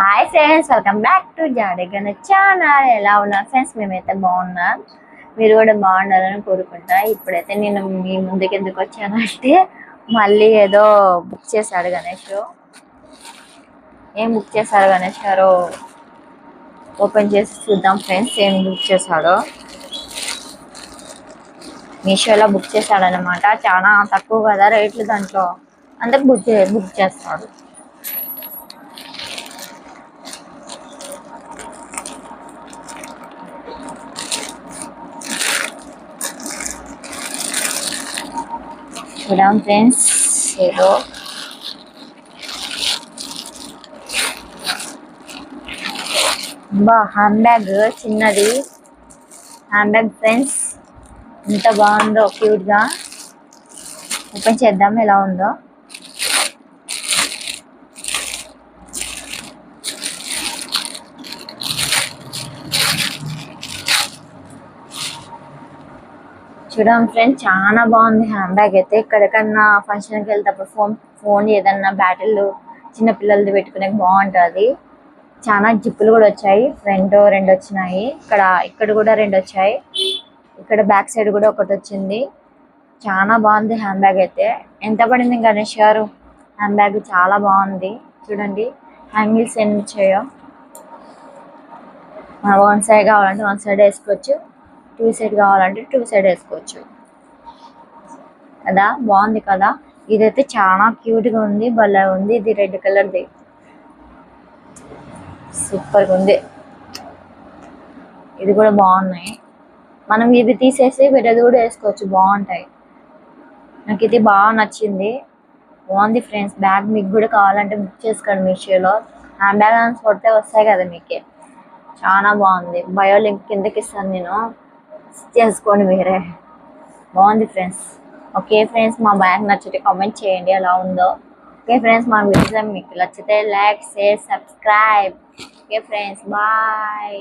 Hi friends welcome back to జాడగన channel ఎలా ఉన్నారు friends మేమైతే బాగున్నాం. మీరు కూడా బాగున్నారని కోరుకుంటా ఇప్పుడైతే నేను మీ ముందుకు ఎందుకు వచ్చానంటే మళ్ళీ ఏదో బుక్ చేశాడు గణేష్. ఏం బుక్ చేశారు గణేష్ గారు? ఓపెన్ చేసి చూద్దాం ఫ్రెండ్స్ ఏం బుక్ చేశాడో. మీషోలో బుక్ చేశాడనమాట చాలా తక్కువ కదా రేట్లు దాంట్లో. అందుకు బుక్ చే బుక్ చేస్తాడు చూద్దాం ఫ్రెండ్స్ ఏదో బా హ్యాండ్ బ్యాగ్ చిన్నది. హ్యాండ్ బ్యాగ్ ఫ్రెండ్స్ ఎంత బాగుందో క్యూట్గా. ఓపెన్ చేద్దాం ఎలా ఉందో. చూడండి ఫ్రెండ్స్ చాలా బాగుంది హ్యాండ్ బ్యాగ్ అయితే. ఎక్కడికన్నా ఫంక్షన్కి వెళ్తేప్పుడు ఫోన్ ఫోన్ ఏదన్నా బ్యాటిల్ చిన్నపిల్లలది పెట్టుకునే బాగుంటుంది. చాలా జిప్పులు కూడా వచ్చాయి. ఫ్రంట్ రెండు వచ్చినాయి. ఇక్కడ ఇక్కడ కూడా రెండు వచ్చాయి. ఇక్కడ బ్యాక్ సైడ్ కూడా ఒకటి వచ్చింది. చాలా బాగుంది హ్యాండ్ బ్యాగ్ అయితే. ఎంత పడింది గణేష్ గారు? హ్యాండ్ బ్యాగ్ చాలా బాగుంది. చూడండి హ్యాంగిల్స్ ఎన్ని వచ్చాయో? వన్ సైడ్ కావాలంటే వన్ సైడ్ వేసుకోవచ్చు. టూ సైడ్ కావాలంటే టూ సైడ్ వేసుకోవచ్చు. కదా? బాగుంది కదా? ఇదైతే చాలా క్యూట్గా ఉంది భలే ఉంది. ఇది రెడ్ కలర్ది. సూపర్గా ఉంది. ఇది కూడా బాగున్నాయి. మనం ఇవి తీసేసి వేరేది కూడా వేసుకోవచ్చు. బాగుంటాయి. నాకు ఇది బాగా నచ్చింది. బాగుంది ఫ్రెండ్స్. బ్యాగ్ మీకు కూడా కావాలంటే బుక్ చేసుకోండి మీషోలో. హ్యాండ్ బ్యాగ్ అని కొడితే వస్తాయి కదా మీకే. చాలా బాగుంది. బయో లింక్ కిందకి ఇస్తాను నేను. చేసుకోండి మీరే. బాగుంది ఫ్రెండ్స్. ఓకే ఫ్రెండ్స్ మా బ్యాగ్ నచ్చితే కామెంట్ చేయండి ఎలా ఉందో. ఓకే ఫ్రెండ్స్ మా వీడియోస్ మీకు నచ్చితే like share subscribe. Okay friends bye.